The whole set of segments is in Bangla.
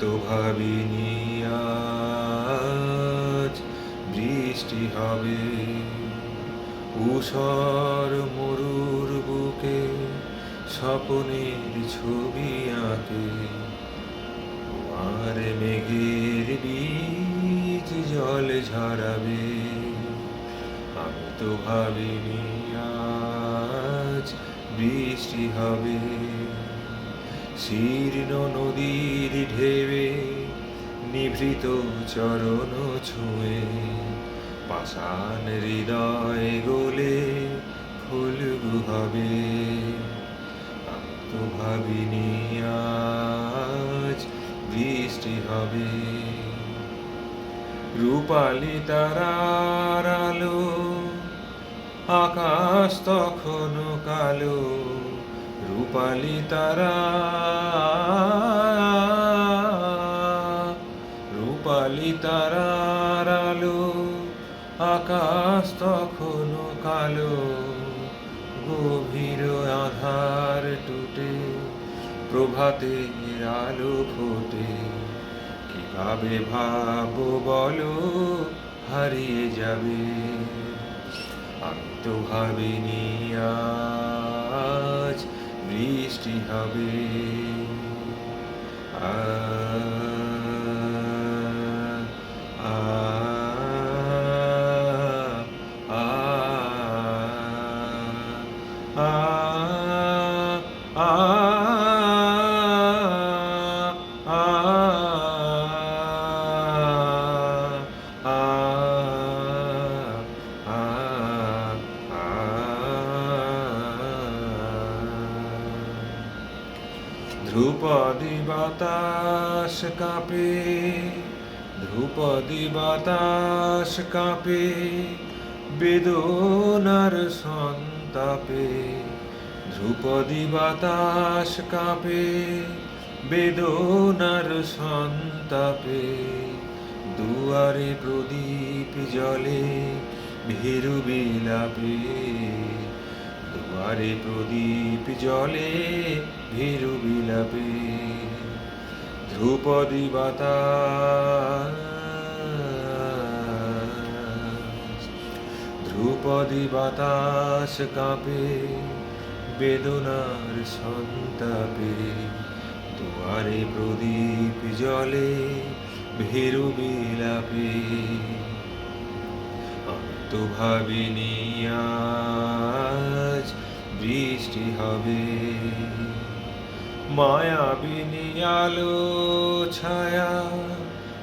তো ভাবিনি আজ বৃষ্টি হবে উষর মরুর বুকে স্বপনের ছবি আঁকে। আর মেঘের বীজ জল ঝরাবে। আমি তো ভাবিনি আজ বৃষ্টি হবে। শীর্ণ নদীর ঢেবে নিভৃত চরণ ছুঁয়ে পাষাণ হৃদয় গোলে ফুল হবে আমি তো ভাবিনি আজ বৃষ্টি হবে। রূপালি তারার আলো, আকাশ তখন কালো। রূপালি তারা, রূপালি তারার আলো। আকাশ তখন কালো, গভীর আধার টুটে, প্রভাতের আলো ফোটে। কীভাবে ভাবো বলো, হারিয়ে যাবে। আমি তো ভাবিনি আজ বৃষ্টি হবে। আ ধ্রুপদী বাতাস কাঁপে, ধ্রুপদী বাতাস কাঁপে, বেদনার সন্তাপে। ধ্রুপদী বাতাস কাঁপে, বেদনার সন্তাপে। দুয়ারে প্রদীপ জলে ভীরু বিলাপে। দুয়ারে প্রদীপ জলে ভীরু বিলাপে, ধ্রুপদী বাতাস ধ্রুপদী বাতাস কাঁপে বেদনার সন্তাপে, দুয়ারে প্রদীপ জলে ভীরু বিলাপে। আমি তো আজ বৃষ্টি হবে। মায়াবিনী আলো ছায়া।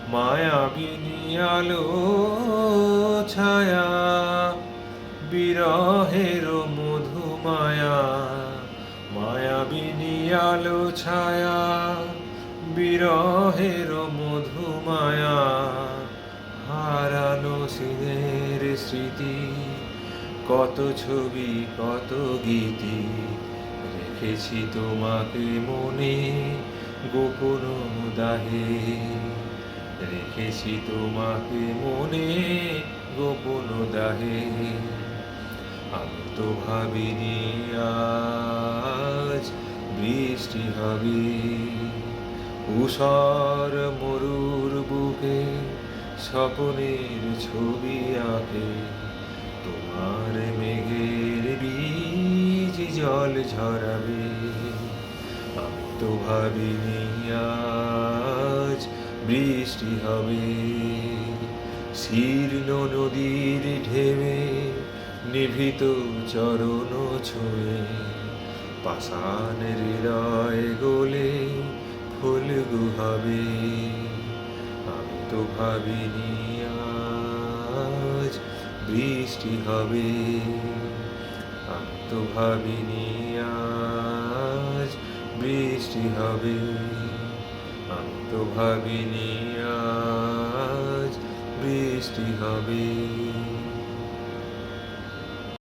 মায়াবিনী আলো ছায়া। বিরহের মধুমায়া মায়াবিনী আলো ছায়া। বিরহের মধুমায়া হারানো সিনের স্মৃতি। কত ছবি, কত গীতি রেখেছি তোমাকে মনে, গোপন দাহে। রেখেছি তোমাকে মনে, গোপন দাহে। আমি তো ভাবিনি আজ বৃষ্টি হবে। উষর মরুর বুকে স্বপনের ছবি আঁকে। তোমার মেঘের বীজ জল ঝরাবে। তো ভাবিনি আজ বৃষ্টি হবে। শীর্ণ নদীর ঢেবে নিভৃত চরণ ছুঁয়ে পাষাণ হৃদয় গোলে ফুলগু হবে আমি তো ভাবিনি বৃষ্টি হবে আমি আজ বৃষ্টি হবে আমি তো আজ বৃষ্টি হবে।